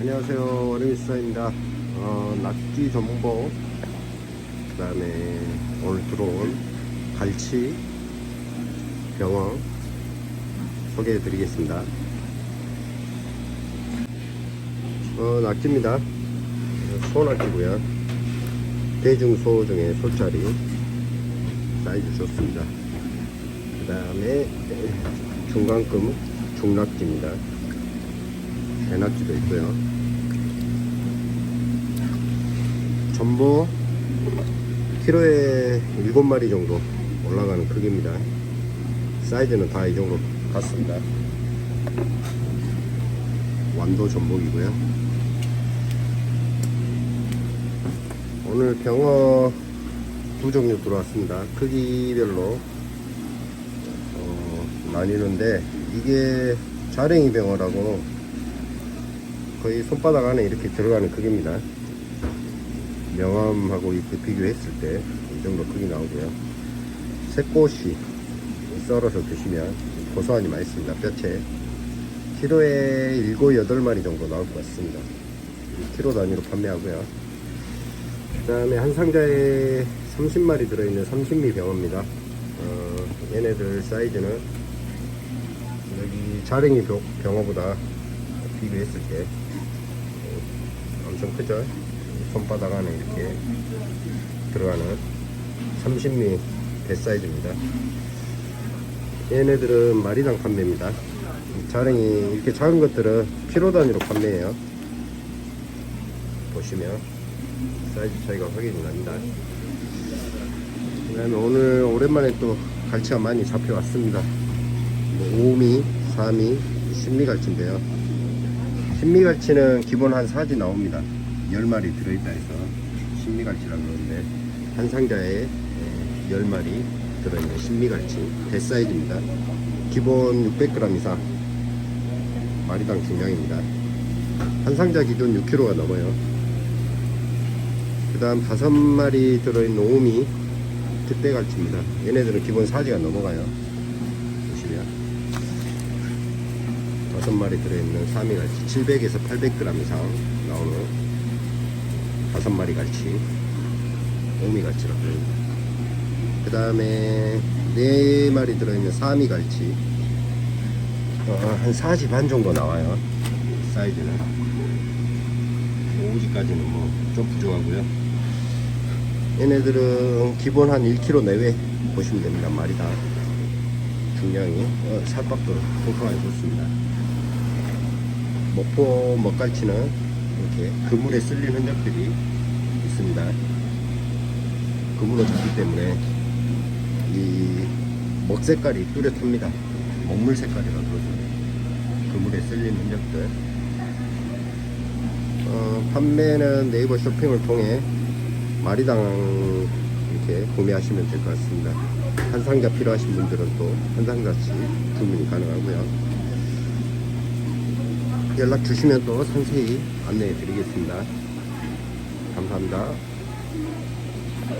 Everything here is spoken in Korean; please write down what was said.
안녕하세요. 어르미스입니다. 어, 낙지 전문보 그 다음에 오늘 들어온 갈치 병어 소개해 드리겠습니다. 어, 낙지입니다. 소낙지고요. 대중소 중에 솔짜리 사이즈 좋습니다. 그 다음에 중간급 중낙지입니다 대낙지도 있고요. 전부 키로에 7마리 정도 올라가는 크기입니다. 사이즈는 다 이 정도 같습니다. 완도 전복이고요. 오늘 병어 두 종류 들어왔습니다. 크기별로 어, 나뉘는데 이게 자랭이 병어라고 거의 손바닥 안에 이렇게 들어가는 크기입니다. 명암하고 이렇게 비교했을 때 이 정도 크기 나오고요. 새꼬시 썰어서 드시면 고소하니 맛있습니다. 뼈채. 키로에 7, 8마리 정도 나올 것 같습니다. 키로 단위로 판매하고요. 그 다음에 한 상자에 30마리 들어있는 30미 병어입니다. 어, 얘네들 사이즈는 여기 자랭이 병- 병어보다 비교했을 때 어, 엄청 크죠? 손바닥 안에 이렇게 들어가는 30mm 배 사이즈입니다. 얘네들은 마리당 판매입니다. 이 자랭이 이렇게 작은 것들은 키로 단위로 판매해요. 보시면 사이즈 차이가 확인이 납니다. 그 다음에 오늘 오랜만에 또 갈치가 많이 잡혀왔습니다. 뭐 5미, 4미, 10미 갈치인데요. 신미갈치는 기본 한 4지 나옵니다. 10마리 들어있다 해서 신미갈치라고 그러는데 한 상자에 10마리 들어있는 신미갈치 대사이즈입니다. 기본 600g 이상 마리당 중량입니다. 한 상자 기준 6kg가 넘어요. 그 다음 5마리 들어있는 오미 특대갈치입니다. 얘네들은 기본 4지가 넘어가요. 보시면 다섯 마리 들어있는 사미 갈치 700에서 800g 이상 나오는 다섯 마리 갈치 오미 갈치라고 합니다. 그 다음에 네 마리 들어있는 사미 갈치 어, 한 4지 반 정도 나와요. 사이즈는 5지까지는 뭐 좀 부족하고요. 얘네들은 기본 한 1kg 내외 보시면 됩니다. 마리당 중량이 어, 살밥도 통통하게 좋습니다. 목포 먹갈치는 이렇게 그물에 쓸린 흔적들이 있습니다. 그물로 잡기 때문에 이 먹 색깔이 뚜렷합니다. 먹물 색깔이라 그러죠. 그물에 쓸린 흔적들. 어, 판매는 네이버 쇼핑을 통해 마리당 이렇게 구매하시면 될 것 같습니다. 한 상자 필요하신 분들은 또 한 상자씩 주문이 가능하고요. 연락 주시면 또 상세히 안내해 드리겠습니다. 감사합니다.